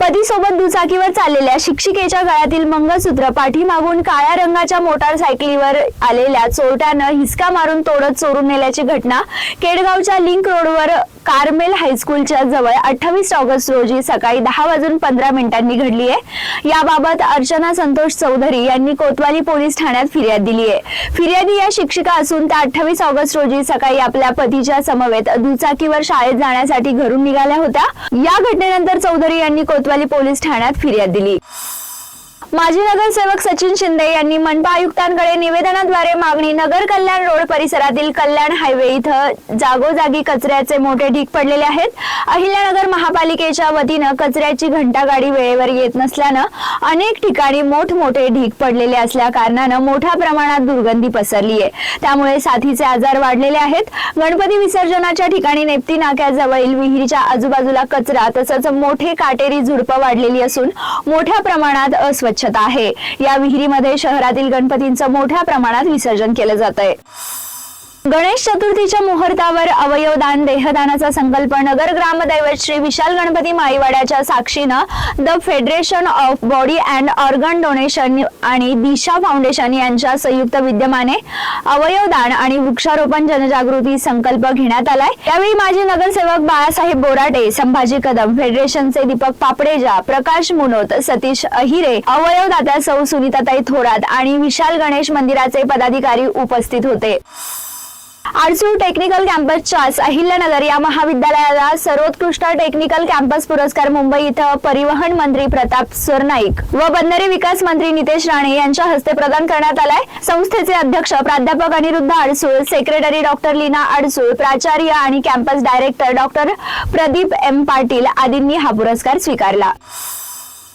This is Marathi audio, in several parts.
पतीसोबत दुचाकीवर चाललेल्या शिक्षिकेच्या गळ्यातील मंगळसूत्र पाठीमागून काळ्या रंगाच्या मोटारसायकलीवर आलेल्या चोरट्यानं हिसका मारून तोडत चोरून नेल्याची घटना केडगावच्या लिंक रोडवर कार्मेल हायस्कूलच्या जवळ अठ्ठावीस ऑगस्ट रोजी सकाळी दहा वाजून पंधरा मिनिटांनी घडली आहे. याबाबत अर्चना संतोष चौधरी यांनी कोतवाली पोलीस ठाण्यात फिर्याद दिली आहे. फिर्यादी या शिक्षिका असून त्या अठ्ठावीस ऑगस्ट रोजी सकाळी आपल्या पतीच्या समवेत दुचाकीवर शाळेत जाण्यासाठी घरून निघाल्या होत्या. या घटनेनंतर चौधरी यांनी कोतवाली पोलीस ठाण्यात फिर्याद दिली. माजी नगरसेवक सचिन शिंदे यांनी मनपा आयुक्तांकडे निवेदनाद्वारे मागणी नगर कल्याण रोड परिसरातील कल्याण हायवे इथं जागोजागी कचऱ्याचे मोठे ढीक पडलेले आहेत. अहिल्यानगर महापालिकेच्या वतीनं कचऱ्याची घंटागाडी वेळेवर येत नसल्यानं अनेक ठिकाणी मोठमोठे ढीक पडलेले असल्या कारणानं मोठ्या प्रमाणात दुर्गंधी पसरली आहे. त्यामुळे साथीचे आजार वाढलेले आहेत. गणपती विसर्जनाच्या ठिकाणी नेप्ती नाक्याजवळील विहिरीच्या आजूबाजूला कचरा तसंच मोठे काटेरी झुडपं वाढलेली असून मोठ्या प्रमाणात अस्वच्छ स्वच्छता आहे. या विहिरीमध्ये शहरातील गणपतींचं मोठ्या प्रमाणात विसर्जन केलं जात आहे गणेश चतुर्थीच्या मुहूर्तावर अवयवदान देहदानाचा संकल्प नगर ग्रामदैवत श्री विशाल गणपती माईवाड्याच्या साक्षीनं the federation of body and organ donation आणि दिशा फाउंडेशन यांच्या संयुक्त विद्यमाने अवयवदान आणि वृक्षारोपण जनजागृती संकल्प घेण्यात आलाय. यावेळी माजी नगरसेवक बाळासाहेब बोराटे संभाजी कदम फेडरेशनचे दीपक पापडेजा प्रकाश मुनोत सतीश अहिरे अवयवदात्या सौ सुनीताताई थोरात आणि विशाल गणेश मंदिराचे पदाधिकारी उपस्थित होते. आरसूर टेक्निकल कॅम्पसच्या अहिल्यानगर या महाविद्यालयाला सर्वोत्कृष्ट टेक्निकल कॅम्पस पुरस्कार मुंबई इथं परिवहन मंत्री प्रताप सरनाईक व बंदरे विकास मंत्री नितेश राणे यांच्या हस्ते प्रदान करण्यात आलाय. संस्थेचे अध्यक्ष प्राध्यापक अनिरुद्ध अडसूळ सेक्रेटरी डॉक्टर लीना अडसूळ प्राचार्य आणि campus director doctor Pradeep M Patil आदींनी हा पुरस्कार स्वीकारला.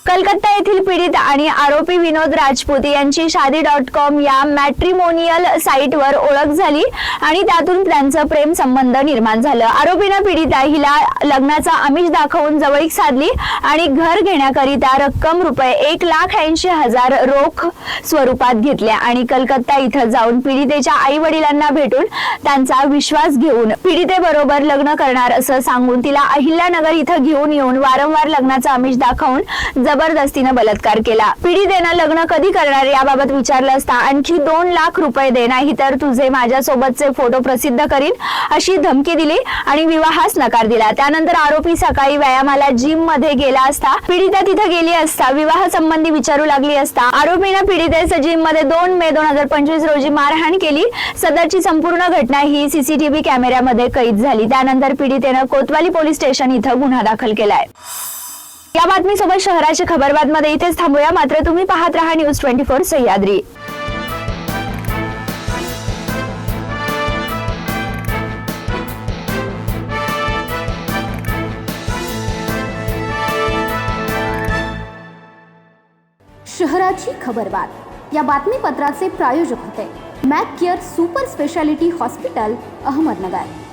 कलकत्ता येथील पीडित आणि आरोपी विनोद राजपूत यांची शादी डॉट कॉम या मॅट्रिमोनियल साईटवर ओळख झाली आणि त्यातून त्यांचं प्रेम संबंध निर्माण झालं. आरोपीनं पीडिता हिला लग्नाचा आमिष दाखवून जवळीक साधली आणि घर घेण्याकरिता रक्कम रुपये एक लाख ऐंशी हजार रोख स्वरूपात घेतल्या आणि कलकत्ता इथं जाऊन पीडितेच्या आई वडिलांना भेटून त्यांचा विश्वास घेऊन पीडितेबरोबर लग्न करणार असं सांगून तिला अहिल्यानगर इथं घेऊन येऊन वारंवार लग्नाचा आमिष दाखवून जबरदस्तीनं बलात्कार केला. पीडितेनं लग्न कधी करणार याबाबत विचारलं असता आणखी दोन लाख रुपये दे नाही तर तुझे माझ्यासोबतचे फोटो प्रसिद्ध करीन अशी धमकी दिली आणि विवाहास नकार दिला. त्यानंतर आरोपी सकाळी व्यायामाला जिममध्ये गेला असता पीडिता तिथे गेली असता विवाह संबंधी विचारू लागली असता. आरोपीनं पीडितेस जिममध्ये दोन मे दोन हजार पंचवीस रोजी मारहाण केली. सदरची संपूर्ण घटना ही सीसीटीव्ही कॅमेऱ्यामध्ये कैद झाली. त्यानंतर पीडितेनं कोतवाली पोलीस स्टेशन इथं गुन्हा दाखल केलाय. या बातमीसोबत शहराच्या खबरबात मध्ये इथेच थांबूया. मात्र तुम्ही पाहत राहा न्यूज ट्वेंटी फोर सह्याद्री. शहराची खबरबात या बातमीपत्राचे प्रायोजक होते. Mac care super speciality hospital Ahmednagar.